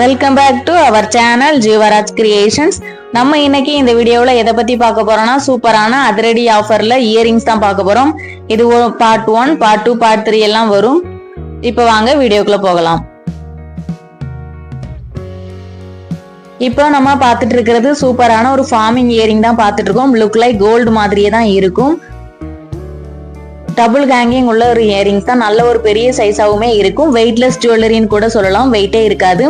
Welcome back to our channel Jeevaraj creations நம்ம இன்னைக்கு இந்த வீடியோவில் எதை பத்தி பார்க்க போறோம்னா சூப்பரான அதிரடி ஆஃபர்ல இயரிங்ஸ் தான் பார்க்க போறோம். இது part one part two part three எல்லாம் வரும். இப்போ வாங்க வீடியோக்குள்ள போகலாம். இப்போ நம்ம பார்த்துட்டு இருக்கிறது சூப்பரான ஒரு ஃபார்மிங் இயரிங் தான் பார்த்துட்டு இருக்கோம். லுக் லைக் கோல்டு மாதிரியே தான் இருக்கும். டபுள் ஹேங்கிங் உள்ள ஒரு இயரிங்ஸ் தான். நல்ல ஒரு பெரிய சைஸாகவுமே இருக்கும். வெயிட்லெஸ் ஜுவல்லரின்னு கூட சொல்லலாம். வெயிட்டே இருக்காது.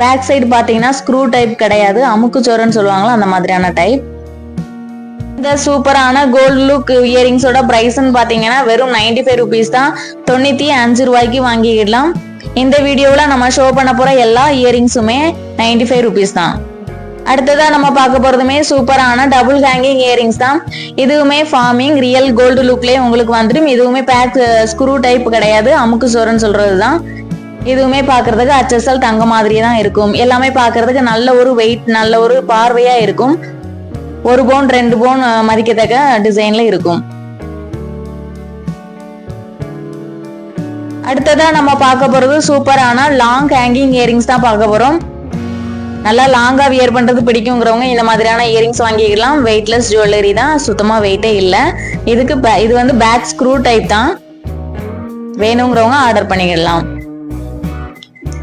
பேக் சைடு பார்த்தீங்கன்னா ஸ்க்ரூ டைப் கிடையாது. அமுக்கு சோரன்னு சொல்லுவாங்களா அந்த மாதிரியான டைப் இந்த சூப்பரான கோல்டு லுக் இயரிங்ஸோட ப்ரைஸ்ன்னு பார்த்தீங்கன்னா வெறும் நைன்டி ஃபைவ் ருபீஸ் தான். தொண்ணூற்றி அஞ்சு ரூபாய்க்கு வாங்கிக்கிடலாம். இந்த வீடியோவில் நம்ம ஷோ பண்ண போகிற எல்லா இயரிங்ஸுமே நைன்டி ஃபைவ் ருபீஸ் தான். அடுத்ததாக நம்ம பார்க்க போகிறதுமே சூப்பரான டபுள் ஹேங்கிங் இயரிங்ஸ் தான். இதுவுமே ஃபார்மிங் ரியல் கோல்டு லுக்லேயே உங்களுக்கு வந்துடும் இதுவுமே பேக் ஸ்க்ரூ டைப் கிடையாது. அமுக்கு சோரன்னு சொல்கிறது தான் இதுவுமே பார்க்கறதுக்கு அச்சசல் தங்க மாதிரியே தான் இருக்கும். எல்லாமே பார்க்கறதுக்கு நல்ல ஒரு வெயிட் நல்ல ஒரு பார்வையா இருக்கும். ஒரு பவுன் ரெண்டு பவுன் மதிக்கத்தக்க டிசைன்ல இருக்கும். அடுத்ததா நம்ம பார்க்க போறது சூப்பரான லாங் ஹேங்கிங் இயரிங்ஸ் தான் பார்க்க போறோம். நல்லா லாங்கா வியர் பண்றது பிடிக்குங்கிறவங்க இந்த மாதிரியான இயரிங்ஸ் வாங்கிக்கலாம். வெயிட்லெஸ் ஜுவல்லரி தான் சுத்தமா வெயிட்டே இல்லை. இதுக்கு இது வந்து பேக் ஸ்க்ரூ டைப் தான். வேணுங்கிறவங்க ஆர்டர் பண்ணிக்கலாம்.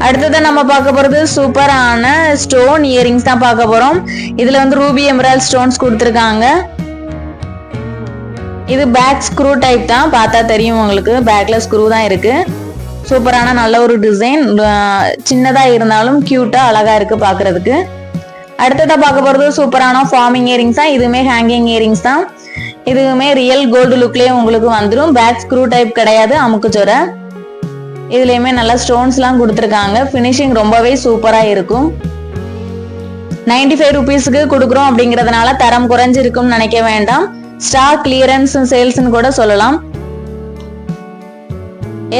அடுத்தது நம்ம பார்க்க போறது சூப்பரான ஸ்டோன் இயரிங்ஸ் தான் பார்க்க போறோம். இதுல வந்து ரூபி எம்ரால் ஸ்டோன்ஸ் கொடுத்துருக்காங்க. இது பேக் ஸ்க்ரூ டைப் தான். பார்த்தா தெரியும் உங்களுக்கு. பேக்ல ஸ்க்ரூ தான் இருக்கு. சூப்பரான நல்ல ஒரு டிசைன் சின்னதா இருந்தாலும் கியூட்டா அழகா இருக்கு பார்க்குறதுக்கு. அடுத்ததா பார்க்க போறது சூப்பரான ஃபார்மிங் இயரிங்ஸ் தான். இதுவுமே ஹேங்கிங் இயரிங்ஸ் தான். இதுவுமே ரியல் கோல்டு லுக்லயே உங்களுக்கு வந்துடும் பேக் ஸ்க்ரூ டைப் கிடையாது. அமுக்குச்சொரை இதுலேயுமே நல்லா ஸ்டோன்ஸ்லாம் கொடுத்துருக்காங்க. ஃபினிஷிங் ரொம்பவே சூப்பராக இருக்கும். நைன்டி ஃபைவ் ருபீஸுக்கு கொடுக்குறோம் அப்படிங்கிறதுனால தரம் குறைஞ்சிருக்கும்னு நினைக்க வேண்டாம். ஸ்டாக் கிளியரன்ஸ் சேல்ஸ்னு கூட சொல்லலாம்.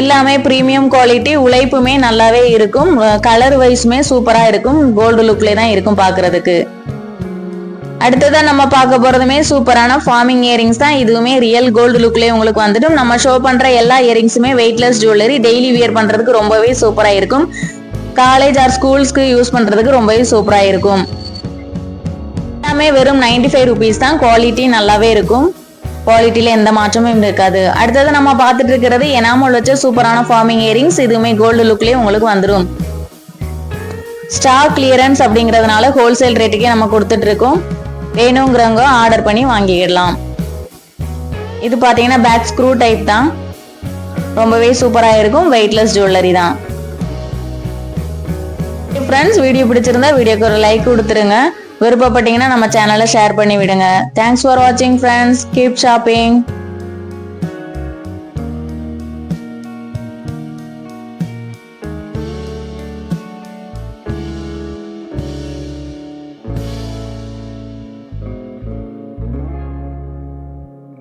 எல்லாமே ப்ரீமியம் குவாலிட்டி உழைப்புமே நல்லாவே இருக்கும். கலர் வைஸுமே சூப்பராக இருக்கும். கோல்டு லுக்லேயே தான் இருக்கும் பார்க்குறதுக்கு. அடுத்ததான் நம்ம பார்க்க போறதுமே சூப்பரான ஃபார்மிங் இயரிங்ஸ் தான். இதுவுமே ரியல் கோல்டு லுக்லயே உங்களுக்கு வந்துடும். நம்ம ஷோ பண்ற எல்லா இயரிங்ஸுமே வெயிட்லெஸ் ஜுவல்லரி டெய்லி வியர் பண்றதுக்கு ரொம்பவே சூப்பரா இருக்கும். காலேஜ் ஆர் ஸ்கூல்ஸ்க்கு யூஸ் பண்றதுக்கு ரொம்பவே சூப்பரா இருக்கும். எல்லாமே வெறும் நைன்டி ஃபைவ் ருபீஸ் தான். குவாலிட்டி நல்லாவே இருக்கும். குவாலிட்டியில எந்த மாற்றமும் இருக்காது. அடுத்தது நம்ம பார்த்துட்டு இருக்கிறது எனாமல் வச்ச சூப்பரான ஃபார்மிங் இயரிங்ஸ் இதுவுமே கோல்டு லுக்லயே உங்களுக்கு வந்துடும் ஸ்டாக் கிளியரன்ஸ் அப்படிங்கறதுனால ஹோல்சேல் ரேட்டுக்கே நம்ம கொடுத்துட்டு இருக்கோம். வேணுங்கிறவங்க ஆர்டர் பண்ணி வாங்கிக்கிடலாம். இது பார்த்தீங்கன்னா பேக் ஸ்க்ரூ டைப் தான். ரொம்பவே சூப்பராக இருக்கும். வெயிட்லெஸ் ஜுவல்லரி தான். ஃப்ரெண்ட்ஸ் வீடியோ பிடிச்சிருந்தா வீடியோக்கு ஒரு லைக் கொடுத்துருங்க. விருப்பப்பட்டீங்கன்னா நம்ம சேனலை ஷேர் பண்ணி விடுங்க தேங்க்ஸ் ஃபார் வாட்சிங் ஃப்ரெண்ட்ஸ் கீப் ஷாப்பிங்